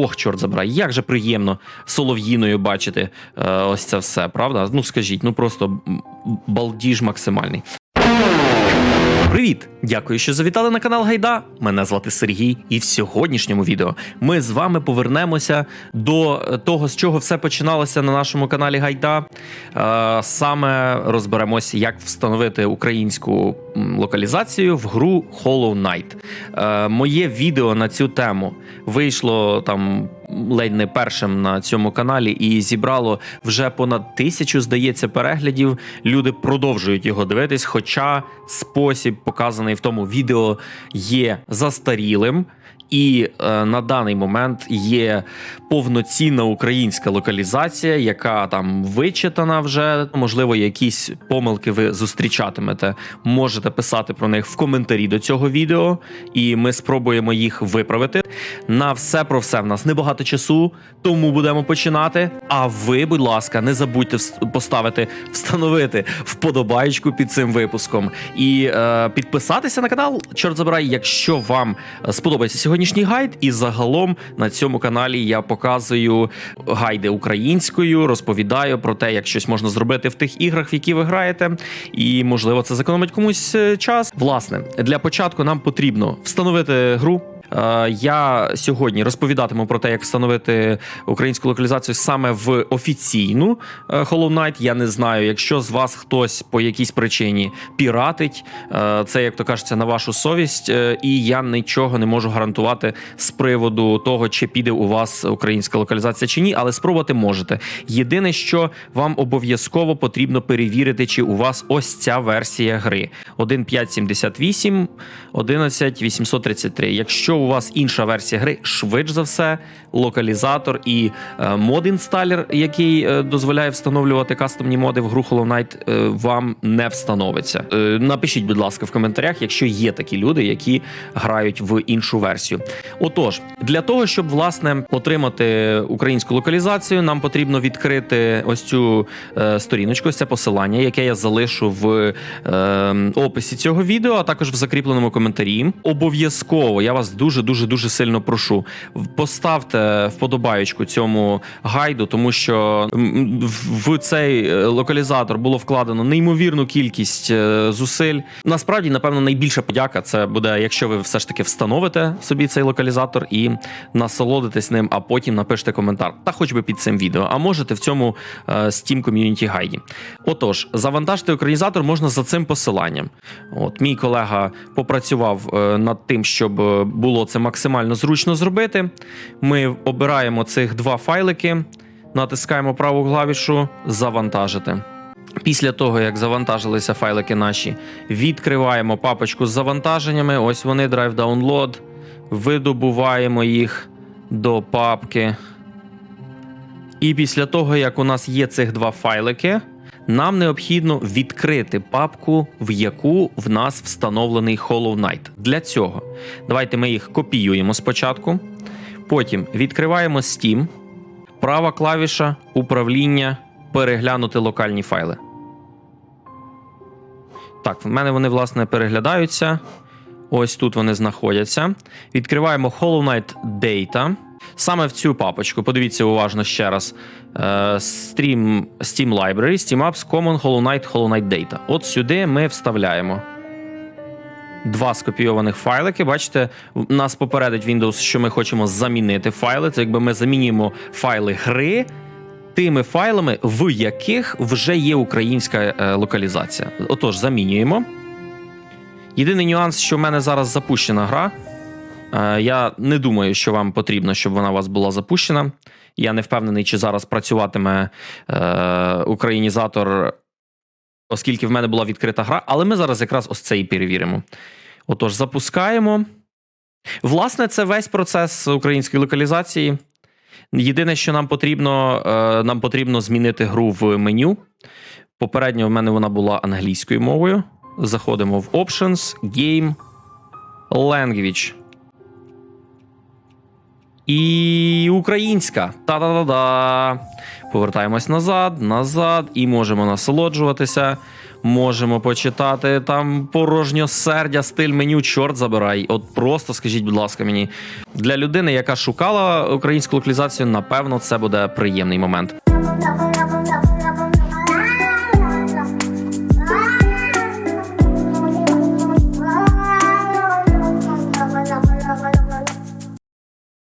Ох, чорт забирай, як же приємно солов'їною бачити е, ось це все, правда? Ну скажіть, ну просто балдіж максимальний. Привіт! Дякую, що завітали на канал Гайда. Мене звати Сергій, і в сьогоднішньому відео ми з вами повернемося до того, з чого все починалося на нашому каналі Гайда. Е, Саме розберемося, як встановити українську локалізацію в гру Hollow Knight. Е, Моє відео на цю тему вийшло там ледь не першим на цьому каналі і зібрало вже понад тисячу, здається, переглядів. Люди продовжують його дивитись, хоча спосіб, показаний в тому відео, є застарілим. І е, на даний момент є повноцінна українська локалізація, яка там вичитана вже. Можливо, якісь помилки ви зустрічатимете. Можете писати про них в коментарі до цього відео, і ми спробуємо їх виправити. На все про все в нас небагато часу, тому будемо починати. А ви, будь ласка, не забудьте поставити, встановити вподобайку під цим випуском і е, підписатися на канал. Чорт забирай, якщо вам е, сподобається сьогоднішній гайд, і загалом на цьому каналі я показую гайди українською, розповідаю про те, як щось можна зробити в тих іграх, в які ви граєте, і можливо це зекономить комусь е, час. Власне, для початку нам потрібно встановити гру. Е, Я сьогодні розповідатиму про те, як встановити українську локалізацію саме в офіційну е, Hollow Knight. Я не знаю, якщо з вас хтось по якійсь причині піратить, е, це як то кажеться на вашу совість, і я нічого не можу гарантувати з приводу того, чи піде у вас українська локалізація чи ні, але спробувати можете. Єдине, що вам обов'язково потрібно перевірити, чи у вас ось ця версія гри 1.578, 11.833. Якщо у вас інша версія гри, швидше за все, локалізатор і е, мод-інсталер, який е, дозволяє встановлювати кастомні моди в гру Hollow Knight, е, вам не встановиться. Напишіть, будь ласка, в коментарях, якщо є такі люди, які грають в іншу версію. Отож, для того, щоб власне отримати українську локалізацію, нам потрібно відкрити ось цю сторіночку, ось це посилання, яке я залишу в описі цього відео, а також в закріпленому коментарі. Обов'язково я вас дуже дуже дуже дуже сильно прошу. Поставте вподобаючку цьому гайду, тому що в цей е, локалізатор було вкладено неймовірну кількість е, зусиль. Насправді, напевно, найбільша подяка це буде, якщо ви все ж таки встановите собі цей локалізатор і насолодитесь ним, а потім напишете коментар. Та хоч би під цим відео. А можете в цьому е, Steam Community гайді. Отож, завантажити українізатор можна за цим посиланням. От мій колега попрацював над тим, щоб е, було це максимально зручно зробити. Ми обираємо цих два файлики, натискаємо праву клавішу Завантажити. Після того, як завантажилися файлики наші, відкриваємо папочку з завантаженнями. Ось вони, Drive Download. Видобуваємо їх до папки. І після того, як у нас є цих два файлики, нам необхідно відкрити папку, в яку в нас встановлений Hollow Knight. Для цього давайте ми їх копіюємо спочатку. Потім відкриваємо Steam, права клавіша управління, переглянути локальні файли. Так, в мене вони, власне, переглядаються. Ось тут вони знаходяться. Відкриваємо Hollow Knight Data. Саме в цю папочку. Подивіться уважно ще раз. Е, Stream, Steam Library, Steam Apps, Common, Hollow Knight, Hollow Knight Data. От сюди ми вставляємо два скопійованих файлики. Бачите, нас попередить Windows, що ми хочемо замінити файли. Це якби ми замінюємо файли гри тими файлами, в яких вже є українська е, локалізація. Отож, замінюємо. Єдиний нюанс, що в мене зараз запущена гра. Е, Я не думаю, що вам потрібно, щоб вона у вас була запущена. Я не впевнений, чи зараз працюватиме е, українізатор, оскільки в мене була відкрита гра, але ми зараз якраз ось це і перевіримо. Отож, запускаємо. Власне, це весь процес української локалізації. Єдине, що нам потрібно, е, нам потрібно змінити гру в меню. Попередньо в мене вона була англійською мовою. Заходимо в Options, Game, Language. І українська. Та-да-да-да. Повертаємось назад, назад, і можемо насолоджуватися. Можемо почитати там порожньосердя, стиль меню, чорт забирай. От просто скажіть, будь ласка, мені для людини, яка шукала українську локалізацію, напевно, це буде приємний момент.